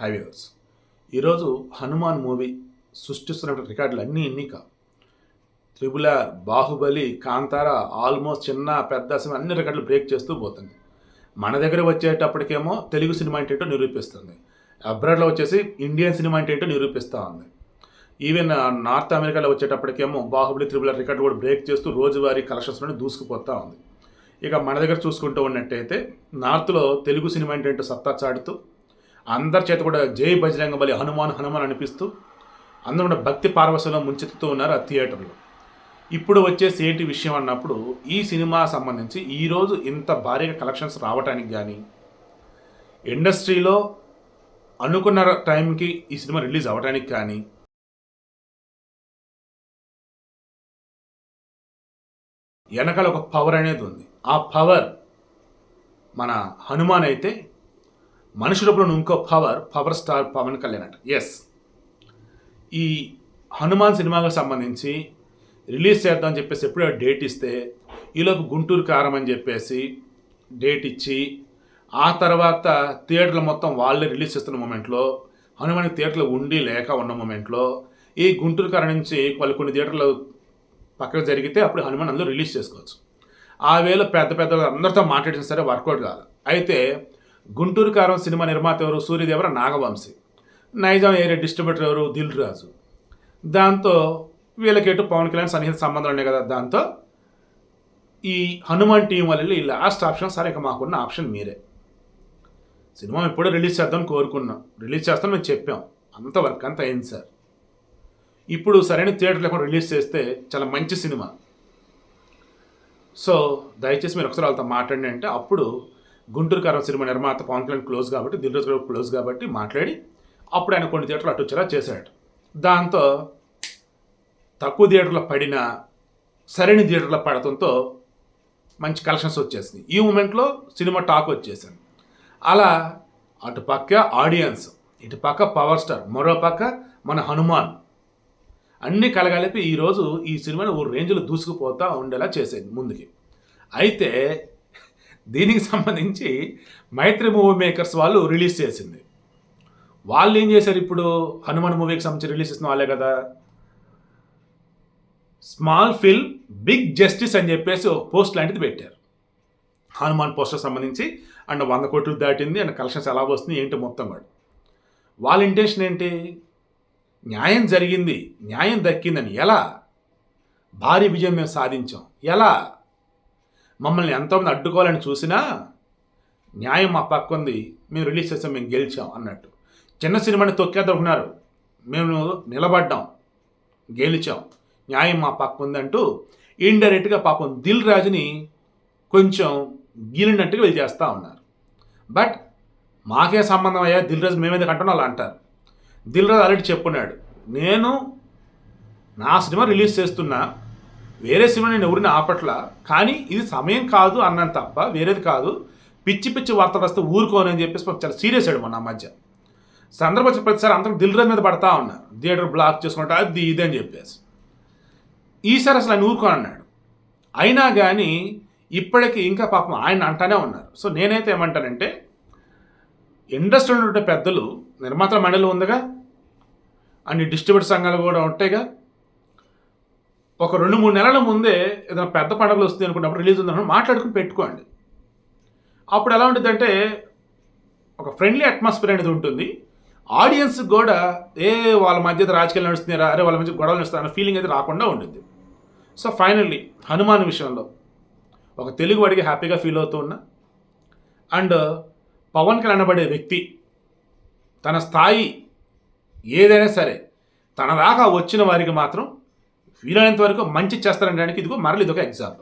హైవేవర్స్ ఈరోజు హనుమాన్ మూవీ సృష్టిస్తున్న రికార్డులు అన్నీ ఇన్ని కావు. త్రిబుల బాహుబలి కాంతార ఆల్మోస్ట్ చిన్న పెద్ద సినిమా అన్ని రికార్డులు బ్రేక్ చేస్తూ పోతుంది. మన దగ్గర వచ్చేటప్పటికేమో తెలుగు సినిమా అంటే ఏంటో నిరూపిస్తుంది. అబ్రాడ్లో వచ్చేసి ఇండియన్ సినిమా అంటే ఏంటో నిరూపిస్తూ ఉంది. ఈవెన్ నార్త్ అమెరికాలో వచ్చేటప్పటికేమో బాహుబలి త్రిబుల రికార్డు కూడా బ్రేక్ చేస్తూ రోజువారీ కలెక్షన్స్లోనే దూసుకుపోతూ ఉంది. ఇక మన దగ్గర చూసుకుంటూ ఉన్నట్టయితే నార్త్లో తెలుగు సినిమా ఏంటంటే సత్తా చాటుతూ అందరి చేత కూడా జై బజరంగ బలి హనుమాన్ హనుమాన్ అనిపిస్తూ అందరూ కూడా భక్తి పార్వశంలో ముంచెత్తుతూ ఉన్నారు ఆ థియేటర్లో. ఇప్పుడు వచ్చేసి ఏంటి విషయం అన్నప్పుడు ఈ సినిమా సంబంధించి ఈరోజు ఇంత భారీగా కలెక్షన్స్ రావడానికి కానీ ఇండస్ట్రీలో అనుకున్న టైంకి ఈ సినిమా రిలీజ్ అవ్వడానికి కానీ వెనకాల ఒక పవర్ అనేది ఉంది. ఆ పవర్ మన హనుమాన్ అయితే మనిషి రూపంలో ఇంకో power power star Pawan Kalyan అంట. ఎస్ ఈ హనుమాన్ సినిమాకు సంబంధించి రిలీజ్ చేద్దామని చెప్పేసి ఎప్పుడో డేట్ ఇస్తే ఈలోపు గుంటూరు కారం అని చెప్పేసి డేట్ ఇచ్చి ఆ తర్వాత థియేటర్లు మొత్తం వాళ్ళే రిలీజ్ చేస్తున్న మూమెంట్లో హనుమాన్ థియేటర్లో ఉండి లేక ఉన్న మూమెంట్లో ఈ గుంటూరు కారం నుంచి వాళ్ళు కొన్ని థియేటర్లు పక్కకు జరిగితే అప్పుడు హనుమాన్ అందులో రిలీజ్ చేసుకోవచ్చు. ఆ వేళ పెద్ద పెద్ద అందరితో మాట్లాడిన సరే వర్కౌట్ కాదు. అయితే గుంటూరు కారం సినిమా నిర్మాత ఎవరు? సూర్యదేవర నాగవంశీ. నైజాం ఏరియా డిస్ట్రిబ్యూటర్ ఎవరు? దిల్ రాజు దాంతో వీళ్ళకేటు పవన్ కళ్యాణ్ సన్నిహిత సంబంధాలు ఉన్నాయి కదా దాంతో ఈ హనుమాన్ టీం వాళ్ళు ఈ లాస్ట్ ఆప్షన్ సరే ఇక మాకున్న ఆప్షన్ మీరే. సినిమా ఎప్పుడో రిలీజ్ చేద్దాం కోరుకున్నాం. రిలీజ్ చేస్తాం మేము చెప్పాం. అంత వర్క్ అంత అయింది సార్. ఇప్పుడు సరైన థియేటర్లో కూడా రిలీజ్ చేస్తే చాలా మంచి సినిమా. సో దయచేసి మీరు ఒకసారి వాళ్ళతో మాట్లాడండి అంటే అప్పుడు గుంటూరు కారం సినిమా నిర్మాత పవన్ కళ్యాణ్ క్లోజ్ కాబట్టి దిల్ రాజు క్లోజ్ కాబట్టి మాట్లాడి అప్పుడు ఆయన కొన్ని థియేటర్లు అటు వచ్చేలా చేశాడు. దాంతో తక్కువ థియేటర్లో పడిన సరైన థియేటర్లో పడటంతో మంచి కలెక్షన్స్ వచ్చేసింది ఈ మూమెంట్లో సినిమా టాక్ వచ్చేసింది. అలా అటు పక్క ఆడియన్స్ ఇటు పక్క పవర్ స్టార్ మరో పక్క మన హనుమాన్ అన్నీ కలగలిపి ఈరోజు ఈ సినిమాని ఓ రేంజ్లో దూసుకుపోతా ఉండేలా చేసేది ముందుకి. అయితే దీనికి సంబంధించి మైత్రి మూవీ మేకర్స్ వాళ్ళు రిలీజ్ చేసింది. వాళ్ళు ఏం చేశారు ఇప్పుడు? హనుమాన్ మూవీకి సంబంధించి రిలీజ్ చేసిన వాళ్ళే కదా. స్మాల్ ఫిల్మ్ బిగ్ జస్టిస్ అని చెప్పేసి ఒక పోస్ట్ లాంటిది పెట్టారు. హనుమాన్ పోస్టర్ సంబంధించి అండ్ వంద కోట్లు దాటింది అండ్ కలెక్షన్స్ ఎలా వస్తుంది ఏంటి మొత్తం వాడు వాళ్ళ ఇంటెన్షన్ ఏంటి? న్యాయం జరిగింది న్యాయం దక్కిందని ఎలా? భారీ విజయం మేము సాధించాం. ఎలా? మమ్మల్ని ఎంతోమంది అడ్డుకోవాలని చూసినా న్యాయం మా పక్క ఉంది. మేము రిలీజ్ చేసాం మేము గెలిచాం అన్నట్టు. చిన్న సినిమాని తొక్కేదనుకున్నారు మేము నిలబడ్డాం గెలిచాం. న్యాయం మా పక్క ఉందంటూ ఇండైరెక్ట్గా పాపం దిల్ రాజుని కొంచెం గీలినట్టుగా వీళ్ళు చేస్తూ ఉన్నారు. బట్ మాకే సంబంధం అయ్యా దిల్ రాజు మేమేది కంటున్నాం అలా అంటారు. దిల్ రాజు ఆల్రెడీ చెప్పున్నాడు నేను నా సినిమా రిలీజ్ చేస్తున్నా వేరే సినిమా నేను ఎవరిని ఆపట్ల? కానీ ఇది సమయం కాదు అన్నాను తప్ప వేరేది కాదు. పిచ్చి పిచ్చి వార్తలు వస్తే ఊరుకోనని చెప్పేసి మాకు చాలా సీరియస్ అయ్యాడు మొన్న మధ్య. సందర్భం వచ్చిన ప్రతిసారి అంతా దిల్రాజ్ మీద పడతా ఉన్నారు థియేటర్ బ్లాక్ చేసుకుంటా అది ఇది అని చెప్పేసి. ఈసారి అసలు ఆయన ఊరుకోని అన్నాడు. అయినా కానీ ఇప్పటికీ ఇంకా పాపం ఆయన అంటానే ఉన్నారు. సో నేనైతే ఏమంటానంటే ఇండస్ట్రీలో ఉండే పెద్దలు నిర్మాతల మండలి ఉందిగా. అన్ని డిస్ట్రిబ్యూటర్ సంఘాలు కూడా ఉంటాయిగా. ఒక రెండు మూడు నెలల ముందే ఏదైనా పెద్ద పండుగలు వస్తుంది అనుకున్నప్పుడు రిలీజ్ ఉందన్నప్పుడు మాట్లాడుకుని పెట్టుకోండి. అప్పుడు ఎలా ఉంటుందంటే ఒక ఫ్రెండ్లీ అట్మాస్ఫియర్ అనేది ఉంటుంది. ఆడియన్స్ కూడా ఏ వాళ్ళ మధ్య రాజకీయాలు నడుస్తున్నారా అరే వాళ్ళ మధ్య గొడవలు నడుస్తారా అన్న ఫీలింగ్ అయితే రాకుండా ఉంటుంది. సో ఫైనల్లీ హనుమాన్ విషయంలో ఒక తెలుగు వాడికి హ్యాపీగా ఫీల్ అవుతూ ఉన్నా. అండ్ పవన్ కళ్యాణ్ అనబడే వ్యక్తి తన స్థాయి ఏదైనా సరే తన దాకా వచ్చిన వారికి మాత్రం వీలైనంత వరకు మంచి చేస్తారనడానికి ఇదిగో మరలి ఇదొక ఎగ్జాంపుల్